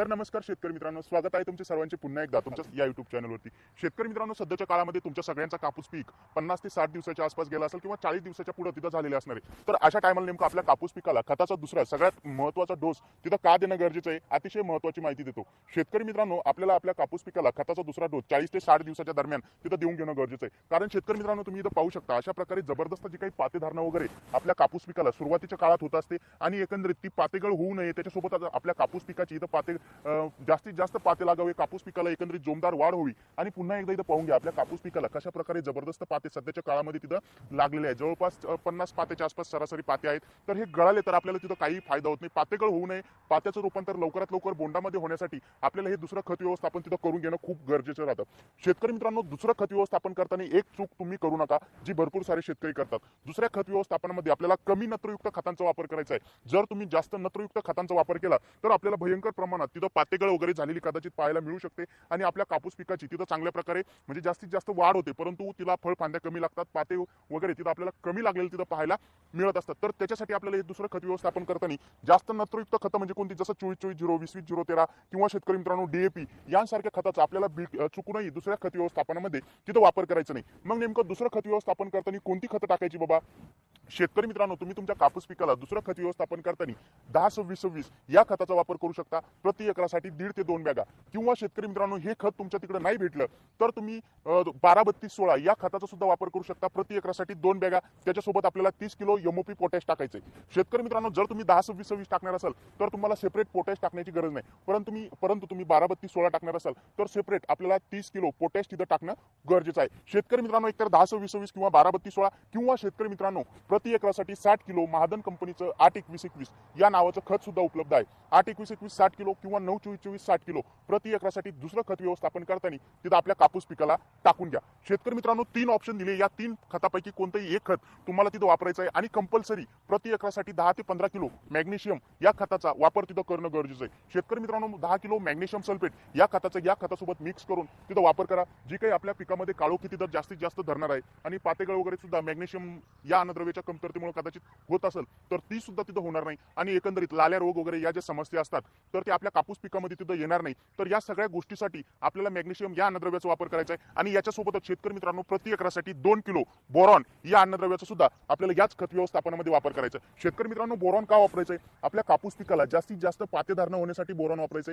तर नमस्कार शेतकरी मित्रांनो. स्वागत आहे तुमचे सर्वांचे पुन्हा एकदा तुमच्या या युट्यूब चॅनलवरती शेतकरी मित्रांनो सध्याच्या काळामध्ये तुमच्या सगळ्यांचा कापूस पीक पन्नास ते साठ दिवसाच्या आसपास गेला असेल किंवा चाळीस दिवसाच्या पुढे तिथं झालेले असणार आहे. तर अशा टायमाला नेमकं आपल्या कापूस पिकाला खताचा दुसरा सगळ्यात महत्त्वाचा डोस तिथं का देणं गरजेचं आहे अतिशय महत्त्वाची माहिती देतो. शेतकरी मित्रांनो आपल्याला आपल्या कापूस पिकाला खताचा दुसरा डोस चाळीस ते साठ दिवसाच्या दरम्यान तिथं देऊन घेणं गरजेचं आहे. कारण शेतकरी मित्रांनो तुम्ही इथं पाहू शकता अशा प्रकारे जबरदस्त जी काही पातेधारणा वगैरे आपल्या कापूस पिकाला सुरुवातीच्या काळात होत असते आणि एकंदरीत ती पातेगळ होऊ नये त्याच्यासोबत आता आपल्या कापूस पिकाची इथं पाते जास्तीत जास्त पाते लागावे कापूस पिकाला एकंदरीत जोमदार वाढ होवी आणि पुन्हा एकदा इथं पाहून घ्या आपल्या कापूस पिकाला कशा प्रकारे जबरदस्त पाते सध्याच्या काळामध्ये तिथं लागलेले आहे जवळपास पन्नास पात्याच्या आसपास सरासरी पाते आहेत. तर हे गळाले तर आपल्याला तिथं काही फायदा होत नाही. पातेगळ होऊ नये. पात्याचं रूपांतर लवकरात लवकर बोंडामध्ये होण्यासाठी आपल्याला हे दुसरं खत व्यवस्थापन तिथं करून घेणं खूप गरजेचं राहतं. शेतकरी मित्रांनो दुसरं खत व्यवस्थापन करताना एक चूक तुम्ही करू नका जी भरपूर सारे शेतकरी करतात. दुसऱ्या खत व्यवस्थापनामध्ये आपल्याला कमी नत्रयुक्त खतांचा वापर करायचा आहे. जर तुम्ही जास्त नत्रयुक्त खतांचा वापर केला तर आपल्याला भयंकर प्रमाणात तिथं पातेगळ वगैरे झालेली कदाचित पाहायला मिळू शकते. आणि आपल्या कापूस पिकाची तिथं चांगल्या प्रकारे म्हणजे जास्तीत जास्त वाढ होते. परंतु तिला फळ फांद्या कमी लागतात. पाते वगैरे तिथं आपल्याला कमी लागलेलं तिथं पाहायला मिळत असतात. तर त्याच्यासाठी आपल्याला हे दुसरं खत व्यवस्थापन करताना जास्त नत्रयुक्त खतं म्हणजे कोणती? जसं चोवीस चोवीस झिरो वीस वीस झिरो तेरा किंवा शेतकरी मित्रांनो डीएपी यांसारख्या खताचा आपल्याला बी- चुकूनही दुसऱ्या खत व्यवस्थापनामध्ये तिथं वापर करायचा नाही. मग नेमकं दुसरं खत व्यवस्थापन करताना कोणती खतं टाकायची बाबा? शेतकरी मित्रांनो तुम्ही तुमच्या कापूस पिकाला दुसरं खत व्यवस्थापन करताना दहा सव्वीस सव्वीस या खताचा वापर करू शकता. प्रति एकरासाठी दीड ते दोन बॅगा. किंवा शेतकरी मित्रांनो हे खत तुमच्या तिकडे नाही भेटलं तर तुम्ही बारा बत्तीस सोळा या खताचा सुद्धा वापर करू शकता. प्रति एकरासाठी दोन बॅगा. त्याच्यासोबत आपल्याला तीस किलो एमओपी पोटॅश टाकायचे शेतकरी मित्रांनो जर तुम्ही दहा सव्वीस सव्वीस टाकणार असाल तर तुम्हाला सेपरेट पोटॅश टाकण्याची गरज नाही. परंतु तुम्ही परंतु तुम्ही बारा बत्तीस सोळा टाकणार असाल तर सेपरेट आपल्याला तीस किलो पोटॅश तिथं टाकणं गरजेचं आहे. शेतकरी मित्रांनो एकतर दहा सव्वीस सव्वीस किंवा बारा बत्तीस सोळा किंवा शेतकरी मित्रांनो प्रति एकरासाठी साठ किलो महादन कंपनीचं आठ एकवीस एकवीस या नावाचं खत सुद्धा उपलब्ध आहे. आठ एकवीस एकवीस साठ किलो किंवा नऊ चोवीस चोवीस साठ किलो प्रति एकरासाठी दुसरं खत व्यवस्थापन करताना तिथं आपल्या कापूस पिकाला टाकून घ्या. शेतकरी मित्रांनो तीन ऑप्शन दिले. या तीन खतापैकी कोणतंही एक खत तुम्हाला तिथं वापरायचं आहे आणि कंपल्सरी प्रति एकरासाठी दहा ते पंधरा किलो मॅग्नेशियम या खताचा वापर तिथं करणं गरजेचं आहे. शेतकरी मित्रांनो दहा किलो मॅग्नेशियम सल्फेट या खताचा या खतासोबत मिक्स करून तिथं वापर करा. जी काही आपल्या पिकामध्ये काळोखी तिथं जास्तीत जास्त धरणार आहे आणि पातेगळ वगैरे सुद्धा मॅग्नेशियम या अन्नद्रव्याच्या कमतरतेमुळे कदाचित होत असेल तर ती सुद्धा तिथं होणार नाही. आणि एकंदरीत लाल्या रोग वगैरे या ज्या समस्या असतात तर ते आपल्या कापूस पिकामध्ये तिथं येणार नाही. तर या सगळ्या गोष्टीसाठी आपल्याला मॅग्नेशियम या अन्नद्रव्याचा वापर करायचा आहे आणि याच्यासोबतच शेतकरी मित्रांनो प्रति एकरासाठी दोन किलो बोरॉन या अन्नद्रव्याचा सुद्धा आपल्याला याच खत व्यवस्थापनामध्ये वापर करायचा शेतकरी मित्रांनो बोरॉन का वापरायचं आपल्या कापूस पिकाला जास्तीत जास्त पातेधारणा होण्यासाठी बोरॉन वापरायचं